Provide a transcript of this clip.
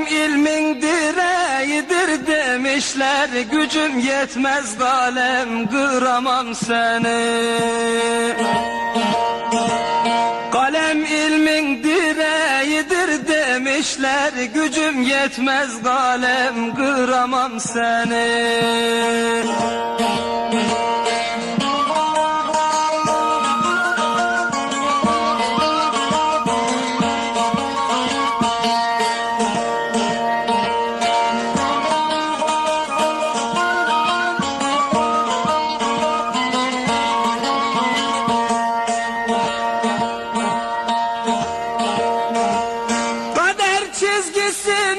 ilmin direğidir demişler Gücüm yetmez kalem kıramam seni. Kalem ilmin direğidir demişler Gücüm yetmez kalem kıramam seni çizgisini